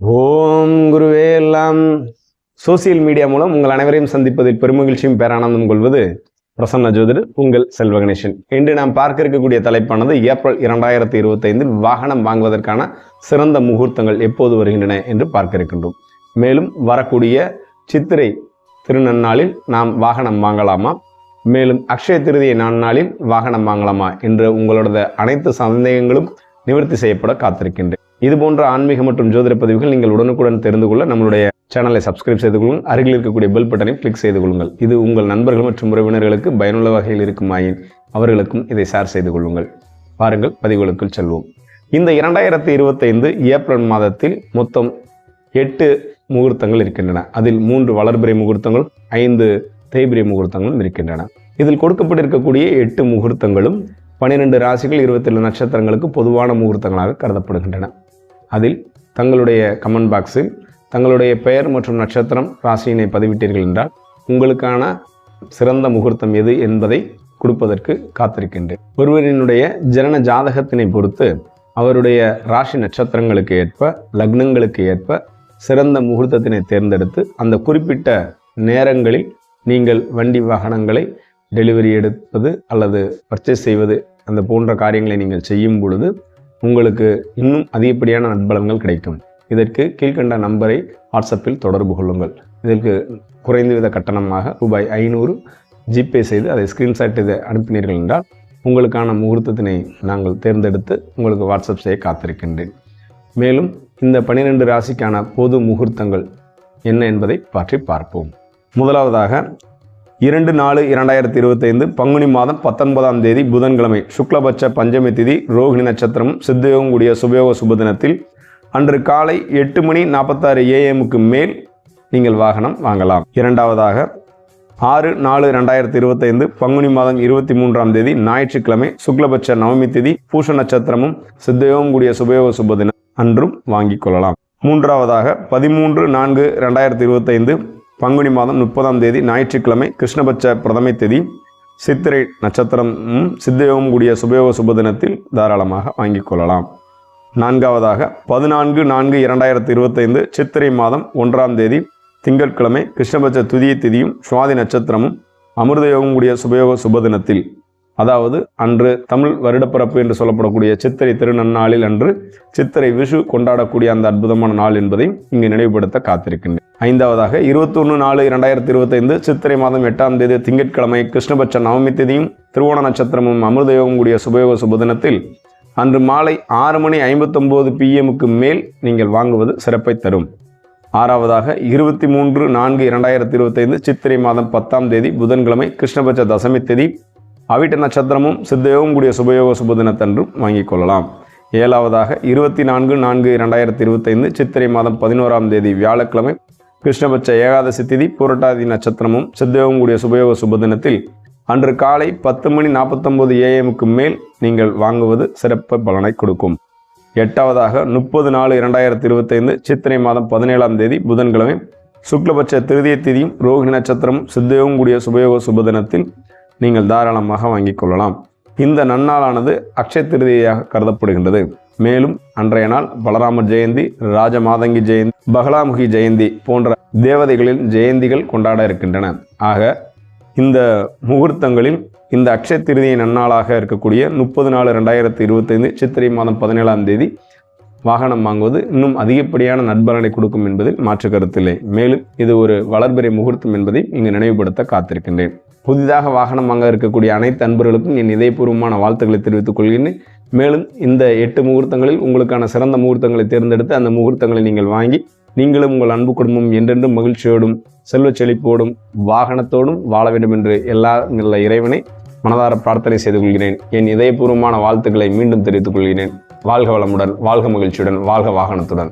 ஓம் குருவே எல்லாம். Social media மூலம் உங்கள் அனைவரையும் சந்திப்பதில் பெருமகிழ்ச்சியும் பேரானந்தம் கொள்வது பிரசன்ன ஜோதிடர் உங்கள் செல்வ கணேசன். இன்று நாம் பார்க்க இருக்கக்கூடிய தலைப்பானது ஏப்ரல் இரண்டாயிரத்தி இருபத்தைந்தில் வாகனம் வாங்குவதற்கான சிறந்த முகூர்த்தங்கள் எப்போது வருகின்றன என்று பார்க்க இருக்கின்றோம். மேலும் வரக்கூடிய சித்திரை திருநன்னாளில் நாம் வாகனம் வாங்கலாமா? மேலும் அக்ஷய திருதியை நாளில் வாகனம் வாங்கலாமா? என்ற உங்களோட அனைத்து சந்தேகங்களும் நிவர்த்தி செய்யப்பட காத்திருக்கின்றேன். இது போன்ற ஆன்மீக மற்றும் ஜோதிட பதிவுகள் நீங்கள் உடனுக்குடன் தெரிந்து கொள்ள நம்மளுடைய சேனலை சப்ஸ்கிரைப் செய்து கொள்ளுங்கள். அருகில் இருக்கக்கூடிய பெல் பட்டனை கிளிக் செய்து கொள்ளுங்கள். இது உங்கள் நண்பர்கள் மற்றும் உறவினர்களுக்கு பயனுள்ள வகையில் இருக்குமாயின் அவர்களுக்கும் இதை ஷேர் செய்து கொள்ளுங்கள். பாருங்கள் பதிவுகளுக்குள் செல்வோம். இந்த இரண்டாயிரத்தி இருபத்தைந்து ஏப்ரல் மாதத்தில் மொத்தம் எட்டு முகூர்த்தங்கள் இருக்கின்றன. அதில் மூன்று வளர்பிறை முகூர்த்தங்கள் ஐந்து தேய்பிரை முகூர்த்தங்களும் இருக்கின்றன. இதில் கொடுக்கப்பட்டிருக்கக்கூடிய எட்டு முகூர்த்தங்களும் பன்னிரெண்டு ராசிகள் இருபத்தேழு நட்சத்திரங்களுக்கு பொதுவான முகூர்த்தங்களாக கருதப்படுகின்றன. அதில் தங்களுடைய கமெண்ட் பாக்ஸில் தங்களுடைய பெயர் மற்றும் நட்சத்திரம் ராசியினை பதிவிட்டீர்கள் என்றால் உங்களுக்கான சிறந்த முகூர்த்தம் எது என்பதை கொடுப்பதற்கு காத்திருக்கின்றேன். ஒருவரினுடைய ஜனன ஜாதகத்தினை பொறுத்து அவருடைய ராசி நட்சத்திரங்களுக்கு ஏற்ப லக்னங்களுக்கு ஏற்ப சிறந்த முகூர்த்தத்தினை தேர்ந்தெடுத்து அந்த குறிப்பிட்ட நேரங்களில் நீங்கள் வண்டி வாகனங்களை டெலிவரி எடுப்பது அல்லது பர்ச்சேஸ் செய்வது அந்த போன்ற காரியங்களை நீங்கள் செய்யும் பொழுது உங்களுக்கு இன்னும் அதிகப்படியான நட்பலன்கள் கிடைக்கும். இதற்கு கீழ்கண்ட நம்பரை வாட்ஸ்அப்பில் தொடர்பு கொள்ளுங்கள். இதற்கு குறைந்தவித கட்டணமாக ரூபாய் ஐநூறு ஜிபே செய்து அதை ஸ்க்ரீன்ஷாட் இதை அனுப்பினீர்கள் என்றால் உங்களுக்கான முகூர்த்தத்தினை நாங்கள் தேர்ந்தெடுத்து உங்களுக்கு வாட்ஸ்அப் செய்ய காத்திருக்கின்றேன். மேலும் இந்த பனிரெண்டு ராசிக்கான பொது முகூர்த்தங்கள் என்ன என்பதை பற்றி பார்ப்போம். முதலாவதாக இரண்டு நாலு இரண்டாயிரத்தி இருபத்தைந்து பங்குனி மாதம் பத்தொன்பதாம் தேதி புதன்கிழமை சுக்லபட்ச பஞ்சமி திதி ரோகிணி நட்சத்திரம் சித்தயோகம் கூடிய சுபயோக சுபதினத்தில் அன்று காலை எட்டு மணி நாற்பத்தாறு ஏஎம்முக்கு மேல் நீங்கள் வாகனம் வாங்கலாம். இரண்டாவதாக ஆறு நாலு ரெண்டாயிரத்தி இருபத்தைந்து பங்குனி மாதம் இருபத்தி மூன்றாம் தேதி ஞாயிற்றுக்கிழமை சுக்லபட்ச நவமி திதி பூஷ நட்சத்திரமும் சித்தயோகம் கூடிய சுபயோக சுபதினம் அன்றும் வாங்கிக் கொள்ளலாம். மூன்றாவதாக பதிமூன்று நான்கு ரெண்டாயிரத்தி இருபத்தைந்து பங்குனி மாதம் முப்பதாம் தேதி ஞாயிற்றுக்கிழமை கிருஷ்ணபட்ச பிரதமை தேதி. சித்திரை நட்சத்திரமும் சித்தயோகம் கூடிய சுபயோக சுபதினத்தில் தாராளமாக வாங்கிக் கொள்ளலாம். நான்காவதாக பதினான்கு நான்கு இரண்டாயிரத்தி இருபத்தைந்து சித்திரை மாதம் ஒன்றாம் தேதி திங்கட்கிழமை கிருஷ்ணபட்ச துதிய திதியும் சுவாதி நட்சத்திரமும் அமிர்தயோகம் கூடிய சுபயோக சுபதினத்தில் அதாவது அன்று தமிழ் வருடப்பிறப்பு என்று சொல்லப்படக்கூடிய சித்திரை திருநன்னாளில் அன்று சித்திரை விஷு கொண்டாடக்கூடிய அந்த அற்புதமான நாள் என்பதை இங்கு நினைவுபடுத்த காத்திருக்கின்றேன். ஐந்தாவதாக இருபத்தொன்று நாலு இரண்டாயிரத்தி இருபத்தைந்து சித்திரை மாதம் எட்டாம் தேதி திங்கட்கிழமை கிருஷ்ணபட்ச நவமி திதியும் திருவோண நட்சத்திரமும் அமிர்தயோகம் கூடிய சுபயோக சுபதினத்தில் அன்று மாலை ஆறு மணி ஐம்பத்தொம்போது பிஎம்முக்கு மேல் நீங்கள் வாங்குவது சிறப்பை தரும். ஆறாவதாக இருபத்தி மூன்று நான்கு இரண்டாயிரத்தி இருபத்தைந்து சித்திரை மாதம் பத்தாம் தேதி புதன்கிழமை கிருஷ்ணபட்ச தசமி தேதி அவிட்ட நட்சத்திரமும் சித்தயோகம் கூடிய சுபயோக சுபதினத்தன்றும் வாங்கிக் கொள்ளலாம். ஏழாவதாக இருபத்தி நான்கு நான்கு இரண்டாயிரத்தி இருபத்தைந்து சித்திரை மாதம் பதினோராம் தேதி வியாழக்கிழமை கிருஷ்ணபட்ச ஏகாதசி திதி புரட்டாதி நட்சத்திரமும் சித்தயோகம் கூடிய சுபயோக சுபதினத்தில் அன்று காலை பத்து மணி நாற்பத்தொம்பது ஏஎம்க்கு மேல் நீங்கள் வாங்குவது சிறப்பு பலனை கொடுக்கும். எட்டாவதாக முப்பது நாலு இரண்டாயிரத்தி இருபத்தைந்து சித்திரை மாதம் பதினேழாம் தேதி புதன்கிழமை சுக்லபட்ச திருதிய திதியும் ரோஹிணி நட்சத்திரமும் சித்தயோகம் கூடிய சுபயோக சுபதினத்தில் நீங்கள் தாராளமாக வாங்கிக் கொள்ளலாம். இந்த நன்னாளானது அக்ஷய திருதியாக கருதப்படுகின்றது. மேலும் அன்றைய நாள் பலராமர் ஜெயந்தி ராஜமாதங்கி ஜெயந்தி பகலாமுகி ஜெயந்தி போன்ற தேவதைகளின் ஜெயந்திகள் கொண்டாட இருக்கின்றன. ஆக இந்த முகூர்த்தங்களில் இந்த அக்ஷய திருதியை நன்னாளாக இருக்கக்கூடிய முப்பது நாலு ரெண்டாயிரத்தி இருபத்தைந்து சித்திரை மாதம் பதினேழாம் தேதி வாகனம் வாங்குவது இன்னும் அதிகப்படியான நட்பலனை கொடுக்கும் என்பதில் மாற்று கருத்தில்லை. மேலும் இது ஒரு வளர்பிறை முகூர்த்தம் என்பதை இங்கு நினைவுபடுத்த காத்திருக்கின்றேன். புதிதாக வாகனம் வாங்க இருக்கக்கூடிய அனைத்து அன்பர்களுக்கும் என் இதயபூர்வமான வாழ்த்துக்களை தெரிவித்துக் கொள்கிறேன் மேலும் இந்த எட்டு முகூர்த்தங்களில் உங்களுக்கான சிறந்த முகூர்த்தங்களை தேர்ந்தெடுத்து அந்த முகூர்த்தங்களை நீங்கள் வாங்கி நீங்களும் உங்கள் அன்பு குடும்பம் என்றென்றும் மகிழ்ச்சியோடும் செல்வச் செழிப்போடும் வாகனத்தோடும் வாழ வேண்டும் என்று எல்லா நல்ல இறைவனை மனதார பிரார்த்தனை செய்து கொள்கிறேன். என் இதயபூர்வமான வாழ்த்துக்களை மீண்டும் தெரிவித்துக் கொள்கிறேன். வாழ்க வளமுடன் வாழ்க மகிழ்ச்சியுடன் வாழ்க வாகனத்துடன்.